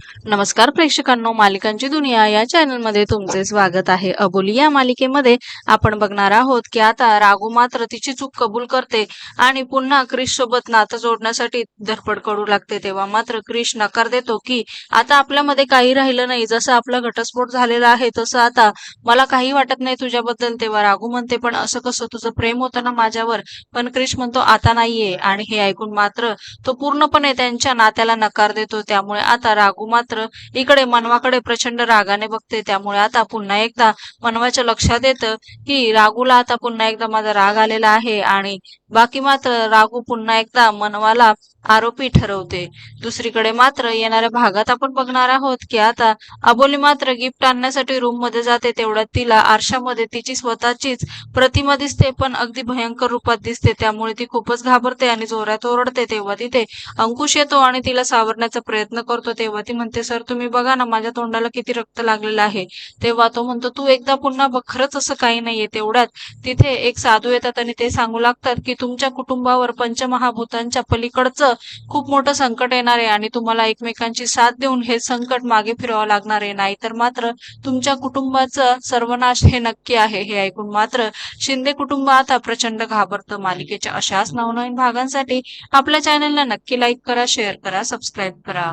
नमस्कार प्रेक्षकांनो मालिकांची दुनिया या चॅनलमध्ये तुमचे स्वागत आहे. अबोली या मालिकेमध्ये आपण बघणार आहोत की आता राघू मात्र तिची चूक कबूल करते आणि पुन्हा क्रिश सोबत नातं जोडण्यासाठी धडपड करू लागते. तेव्हा मात्र क्रिश नकार देतो की आता आपल्यामध्ये काही राहिलं नाही. जसं आपला घटस्फोट झालेला आहे तसं आता मला काही वाटत नाही तुझ्याबद्दल. तेव्हा राघू म्हणते पण असं कसं? तुझं प्रेम होतं ना माझ्यावर. पण क्रिश म्हणतो आता नाहीये. आणि हे ऐकून मात्र तो पूर्णपणे त्यांच्या नात्याला नकार देतो. त्यामुळे आता राघू मात्र इकडे मनवाकडे प्रचंड रागाने बघते. त्यामुळे आता पुन्हा एकदा मनवाच्या लक्षात येतं की रागूला आता पुन्हा एकदा माझा राग आलेला आहे. आणि बाकी मात्र रागू पुन्हा एकदा मनवाला आरोपी ठरवते. दुसरीकडे मात्र येणाऱ्या भागात आपण बघणार आहोत की आता अबोली मात्र गिफ्ट आणण्यासाठी रूममध्ये जाते तेवढ्यात तिला आरशामध्ये तिची स्वतःचीच प्रतिमा दिसते पण अगदी भयंकर रूपात दिसते. त्यामुळे ती खूपच घाबरते आणि जोरात ओरडते. तेव्हा तिथे अंकुश येतो आणि तिला सावरण्याचा प्रयत्न करतो. तेव्हा ती म्हणते सर तुम्ही बघा ना माझ्या तोंडाला किती रक्त लागलेलं आहे. तेव्हा तो म्हणतो तू एकदा पुन्हा बघ खरंच असं काही नाहीये. तेवढ्यात तिथे एक साधू येतात आणि ते सांगू लागतात की तुमच्या कुटुंबावर पंचमहाभूतांच्या पलीकडचं खूप मोठं संकट येणार आहे आणि तुम्हाला एकमेकांची साथ देऊन हे संकट मागे फिरवावं लागणार आहे. नाहीतर मात्र तुमच्या कुटुंबाचं सर्वनाश हे नक्की आहे हे ऐकून मात्र शिंदे कुटुंब आता प्रचंड घाबरतं. मालिकेच्या अशाच नवनवीन भागांसाठी आपल्या चॅनलला नक्की लाईक करा शेअर करा सबस्क्राईब करा.